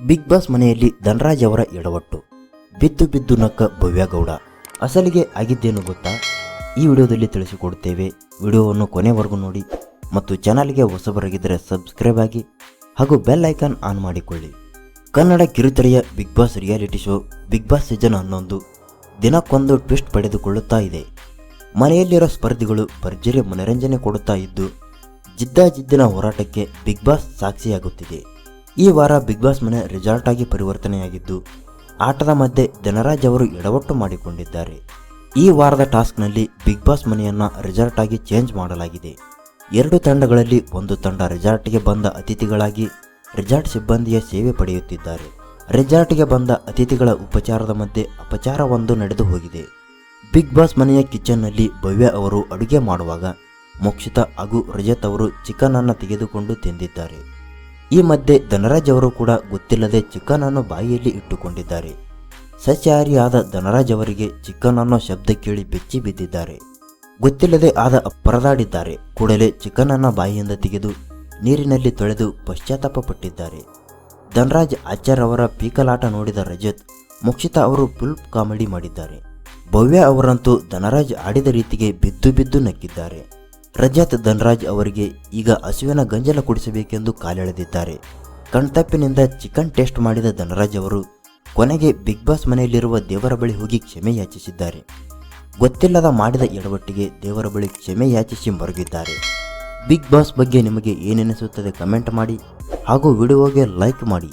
Big boss ಮನೆಯಲ್ಲಿ ಧನರಾಜ್ ಅವರ ಎಡವಟ್ಟು. ಬಿದ್ದು ಬಿದ್ದು ನಕ್ಕ ಭವ್ಯಗೌಡ. ಅಸಲಿಗೆ ಆಗಿದ್ದೇನು ಗೊತ್ತಾ? ಈ ವಿಡಿಯೋದಲ್ಲಿ ತಿಳಿಸಿಕೊಡುತ್ತೇವೆ, ವಿಡಿಯೋವನ್ನು ಕೊನೆವರೆಗೂ ನೋಡಿ ಮತ್ತು ಚಾನಲ್ಗೆ ಹೊಸಬರಾಗಿದ್ದರೆ ಸಬ್ಸ್ಕ್ರೈಬ್ ಆಗಿ ಹಾಗೂ ಬೆಲ್ ಐಕಾನ್ ಆನ್ ಮಾಡಿಕೊಳ್ಳಿ. Kannada ಕಿರುತೆರೆಯ Bigg Boss reality show Bigg Boss season ಹನ್ನೊಂದು ದಿನಕ್ಕೊಂದು ಟ್ವಿಸ್ಟ್ ಪಡೆದುಕೊಳ್ಳುತ್ತಾ ಇದೆ. ಮನೆಯಲ್ಲಿರೋ ಸ್ಪರ್ಧಿಗಳು ಭರ್ಜರಿ ಮನರಂಜನೆ ಕೊಡುತ್ತಾ ಇದ್ದು, ಜಿದ್ದಾಜಿದ್ದಿನ ಹೋರಾಟಕ್ಕೆ ಬಿಗ್ ಬಾಸ್ ಸಾಕ್ಷಿಯಾಗುತ್ತಿದೆ. ಈ ವಾರ ಬಿಗ್ ಬಾಸ್ ಮನೆ ರೆಸಾರ್ಟ್ ಆಗಿ ಪರಿವರ್ತನೆಯಾಗಿದ್ದು, ಆಟದ ಮಧ್ಯೆ ಧನರಾಜ್ ಅವರು ಎಡವಟ್ಟು ಮಾಡಿಕೊಂಡಿದ್ದಾರೆ. ಈ ವಾರದ ಟಾಸ್ಕ್ನಲ್ಲಿ ಬಿಗ್ ಬಾಸ್ ಮನೆಯನ್ನ ರೆಸಾರ್ಟ್ ಆಗಿ ಚೇಂಜ್ ಮಾಡಲಾಗಿದೆ. ಎರಡು ತಂಡಗಳಲ್ಲಿ ಒಂದು ತಂಡ ರೆಸಾರ್ಟ್ಗೆ ಬಂದ ಅತಿಥಿಗಳಾಗಿ ರೆಸಾರ್ಟ್ ಸಿಬ್ಬಂದಿಯ ಸೇವೆ ಪಡೆಯುತ್ತಿದ್ದಾರೆ. ರೆಸಾರ್ಟ್ಗೆ ಬಂದ ಅತಿಥಿಗಳ ಉಪಚಾರದ ಮಧ್ಯೆ ಅಪಚಾರವೊಂದು ನಡೆದು ಹೋಗಿದೆ. ಬಿಗ್ ಬಾಸ್ ಮನೆಯ ಕಿಚನ್ನಲ್ಲಿ ಭವ್ಯ ಅವರು ಅಡುಗೆ ಮಾಡುವಾಗ, ಮೋಕ್ಷಿತಾ ಹಾಗೂ ರಜತ್ ಅವರು ಚಿಕನ್ ಅನ್ನು ತೆಗೆದುಕೊಂಡು ತಿಂದಿದ್ದಾರೆ. ಈ ಮಧ್ಯೆ ಧನರಾಜ್ ಅವರು ಕೂಡ ಗೊತ್ತಿಲ್ಲದೆ ಚಿಕನ್ ಅನ್ನು ಬಾಯಿಯಲ್ಲಿ ಇಟ್ಟುಕೊಂಡಿದ್ದಾರೆ. ಸಸ್ಯಾಹಾರಿಯಾದ ಧನರಾಜ್ ಅವರಿಗೆ ಚಿಕನ್ ಅನ್ನೋ ಶಬ್ದ ಕೇಳಿ ಬೆಚ್ಚಿ ಬಿದ್ದಿದ್ದಾರೆ. ಗೊತ್ತಿಲ್ಲದೆ ಆದ ಪರದಾಡಿದ್ದಾರೆ ಕೂಡಲೇ ಚಿಕನ್ ಅನ್ನ ಬಾಯಿಯಿಂದ ತೆಗೆದು ನೀರಿನಲ್ಲಿ ತೊಳೆದು ಪಶ್ಚಾತ್ತಾಪ ಪಟ್ಟಿದ್ದಾರೆ ಧನರಾಜ್ ಆಚಾರ್ ಅವರ ಪೀಕಲಾಟ ನೋಡಿದ ರಜತ್, ಮುಕ್ಷಿತಾ ಅವರು ಫುಲ್ ಕಾಮಿಡಿ ಮಾಡಿದ್ದಾರೆ. ಭವ್ಯ ಅವರಂತೂ ಧನರಾಜ್ ಆಡಿದ ರೀತಿಗೆ ಬಿದ್ದು ಬಿದ್ದು ನಕ್ಕಿದ್ದಾರೆ. ರಜತ್ ಧನ್ರಾಜ್ ಅವರಿಗೆ ಈಗ ಹಸುವಿನ ಗಂಜಲ ಕುಡಿಸಬೇಕೆಂದು ಕಾಲೆಳೆದಿದ್ದಾರೆ. ಕಣ್ತಪ್ಪಿನಿಂದ ಚಿಕನ್ ಟೇಸ್ಟ್ ಮಾಡಿದ ಧನರಾಜ್ ಅವರು ಕೊನೆಗೆ ಬಿಗ್ ಬಾಸ್ ಮನೆಯಲ್ಲಿರುವ ದೇವರ ಬಳಿ ಹೋಗಿ ಕ್ಷಮೆ ಯಾಚಿಸಿದ್ದಾರೆ. ಗೊತ್ತಿಲ್ಲದ ಮಾಡಿದ ಎಡವಟ್ಟಿಗೆ ದೇವರ ಬಳಿ ಕ್ಷಮೆ ಯಾಚಿಸಿ ಮರುಗಿದ್ದಾರೆ. ಬಿಗ್ ಬಾಸ್ ಬಗ್ಗೆ ನಿಮಗೆ ಏನೆನಿಸುತ್ತದೆ ಕಮೆಂಟ್ ಮಾಡಿ ಹಾಗೂ ವಿಡಿಯೋಗೆ ಲೈಕ್ ಮಾಡಿ.